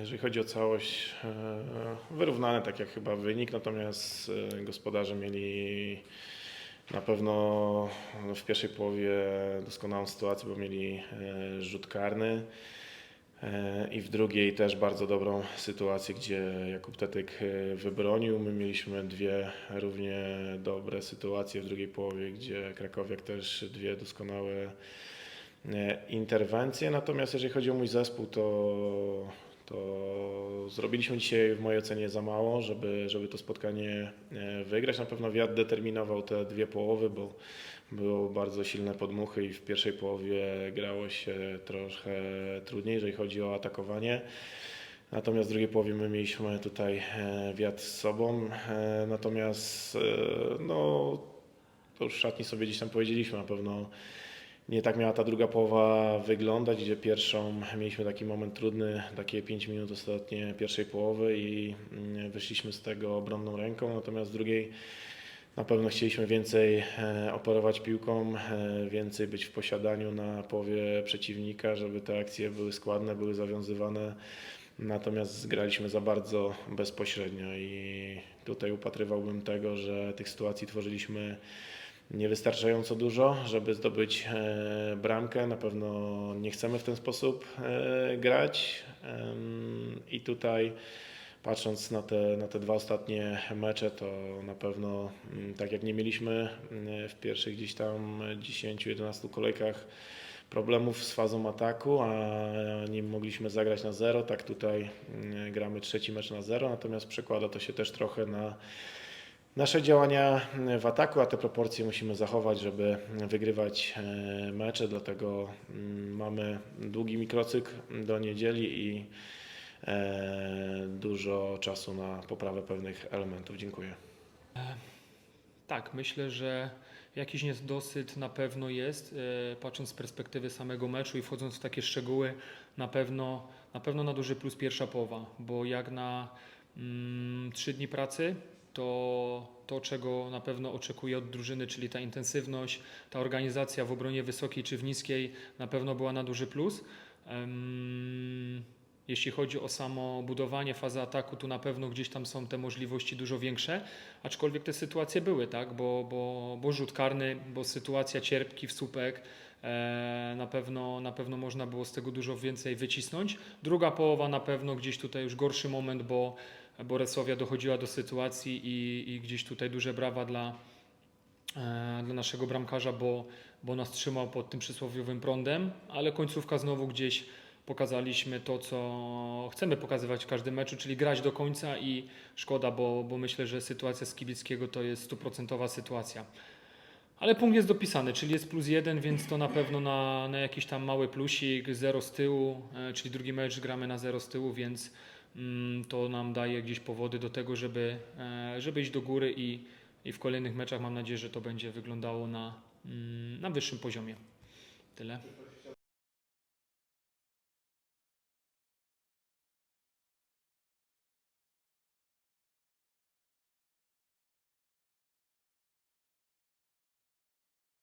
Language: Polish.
Jeżeli chodzi o całość, e, wyrównany tak jak chyba wynik, natomiast e, gospodarze mieli na pewno w pierwszej połowie doskonałą sytuację, bo mieli e, rzut karny e, i w drugiej też bardzo dobrą sytuację, gdzie Jakub Tetyk e, wybronił. My mieliśmy dwie równie dobre sytuacje w drugiej połowie, gdzie Krakowiak też dwie doskonałe e, interwencje. Natomiast jeżeli chodzi o mój zespół, to, to zrobiliśmy dzisiaj w mojej ocenie za mało, żeby, żeby to spotkanie e, wygrać. Na pewno wiatr determinował te dwie połowy, bo było bardzo silne podmuchy i w pierwszej połowie grało się trochę trudniej, jeżeli chodzi o atakowanie. Natomiast w drugiej połowie my mieliśmy tutaj e, wiatr z sobą. E, Natomiast no, to już szatni sobie gdzieś tam powiedzieliśmy, na pewno nie tak miała ta druga połowa wyglądać, gdzie pierwszą mieliśmy taki moment trudny, takie 5 minut ostatnie pierwszej połowy i mm, wyszliśmy z tego obronną ręką, natomiast drugiej na pewno chcieliśmy więcej e, operować piłką, e, więcej być w posiadaniu na połowie przeciwnika, żeby te akcje były składne, były zawiązywane. Natomiast zgraliśmy za bardzo bezpośrednio i tutaj upatrywałbym tego, że tych sytuacji tworzyliśmy niewystarczająco dużo, żeby zdobyć e, bramkę. Na pewno nie chcemy w ten sposób e, grać. I tutaj patrząc na te, na te dwa ostatnie mecze, to na pewno mm, tak jak nie mieliśmy mm, w pierwszych gdzieś tam 10-11 kolejkach problemów z fazą ataku, a nie mogliśmy zagrać na zero, tak tutaj mm, gramy trzeci mecz na zero, natomiast przekłada to się też trochę na nasze działania w ataku, a te proporcje musimy zachować, żeby wygrywać e, mecze, dlatego mm, mamy długi mikrocykl do niedzieli i e, dużo czasu na poprawę pewnych elementów. Dziękuję. Tak, myślę, że jakiś niedosyt na pewno jest, e, patrząc z perspektywy samego meczu i wchodząc w takie szczegóły, na pewno na, pewno na duży plus pierwsza połowa, bo jak na mm, trzy dni pracy, to to, czego na pewno oczekuję od drużyny, czyli ta intensywność, ta organizacja w obronie wysokiej czy w niskiej, na pewno była na duży plus. Em, Jeśli chodzi o samo budowanie fazy ataku, tu na pewno gdzieś tam są te możliwości dużo większe, aczkolwiek te sytuacje były, tak, bo, bo, bo rzut karny, bo sytuacja cierpki w słupek, e, na, pewno, na pewno można było z tego dużo więcej wycisnąć. Druga połowa na pewno gdzieś tutaj już gorszy moment, bo, bo Resowia dochodziła do sytuacji i, i gdzieś tutaj duże brawa dla, e, dla naszego bramkarza, bo, bo nas trzymał pod tym przysłowiowym prądem, ale końcówka znowu gdzieś pokazaliśmy to, co chcemy pokazywać w każdym meczu, czyli grać do końca i szkoda, bo, bo myślę, że sytuacja z Kibickiego to jest stuprocentowa sytuacja. Ale punkt jest dopisany, czyli jest plus jeden, więc to na pewno na, na jakiś tam mały plusik, zero z tyłu, e, czyli drugi mecz gramy na zero z tyłu, więc mm, to nam daje gdzieś powody do tego, żeby, e, żeby iść do góry i, i w kolejnych meczach mam nadzieję, że to będzie wyglądało na, mm, na wyższym poziomie. Tyle.